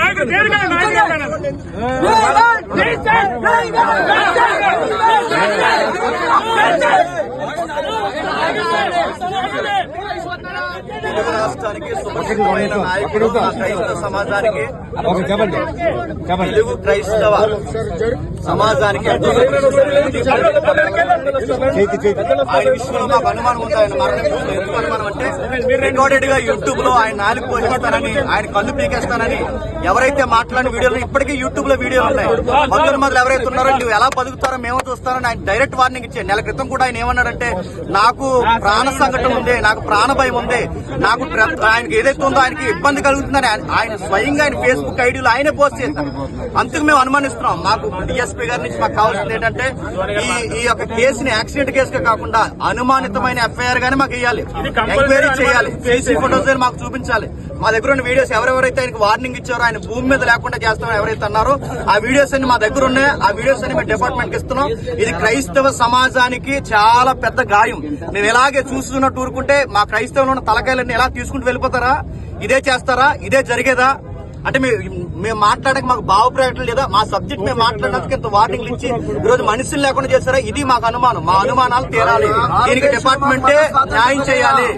ನಾಯಕ తెలుగు రాష్ట్రానికి సుపరిచితమైన నాయకుడు క్రైస్తవ సమాజానికి తెలుగు క్రైస్తవ సమాజానికి ఆయన విషయంలో మాకు అనుమానం ఉంది? ఆయన ఎందుకు అనుమానం అంటే రికార్డెడ్గా యూట్యూబ్లో ఆయన నాలుగు పోషిస్తానని ఆయన కళ్ళు పీకేస్తానని ఎవరైతే మాట్లాడిన వీడియోలు ఇప్పటికీ యూట్యూబ్లో వీడియోలు ఉన్నాయి. మందుల మొదలు ఎవరైతే ఉన్నారో నువ్వు ఎలా బతుకుతారో మేము చూస్తారని ఆయన డైరెక్ట్ వార్నింగ్ ఇచ్చే నెల క్రితం కూడా ఆయన ఏమన్నాడంటే నాకు ప్రాణ సంకటం ఉంది నాకు ప్రాణ భయం ఉంది. నాకు ఆయనకి ఏదైతే ఉందో ఆయనకి ఇబ్బంది కలుగుతుందని ఆయన- స్వయంగా ఆయన ఫేస్బుక్ ఐడీలో ఆయనే పోస్ట్ చేశారు. అందుకు మేము అనుమానిస్తున్నాం. మాకు డిఎస్పీ గారి నుంచి మాకు కావాల్సింది ఏంటంటే ఈ ఈ యొక్క కేసుని యాక్సిడెంట్ కేసుగా కాకుండా అనుమానితమైన ఎఫ్ఐఆర్ గానీ మాకు ఇవ్వాలి ఎంక్వైరీ చేయాలి. సీసీ ఫోటోస్ మాకు చూపించాలి. మా దగ్గర ఉన్న వీడియోస్ ఎవరెవరైతే ఆయనకు వార్నింగ్ ఇచ్చారో ఆయన భూమి మీద లేకుండా చేస్తామని ఎవరైతే అన్నారో ఆ వీడియోస్ అన్ని మా దగ్గర ఉన్నాయి. ఆ వీడియోస్ అన్ని మేము డిపార్ట్మెంట్కి ఇస్తున్నాం. ఇది క్రైస్తవ సమాజానికి చాలా పెద్ద గాయం. మేము ఇలాగే చూస్తున్నట్టు ఊరుకుంటే మా క్రైస్తవులు ఉన్న తలకాయలన్నీ ఎలా తీసుకుంటూ వెళ్ళిపోతారా ఇదే చేస్తారా ఇదే జరిగేదా అంటే మేము మాట్లాడక మాకు భావప్రకటన లేదా మా సబ్జెక్ట్ మేము మాట్లాడినందుకు ఇంత వార్నింగ్లు ఇచ్చి ఈ రోజు మనుషులు లేకుండా చేస్తారా ఇది మాకు అనుమానం మా అనుమానాలు తీరాలి దీనికి డిపార్ట్మెంటే న్యాయం చేయాలి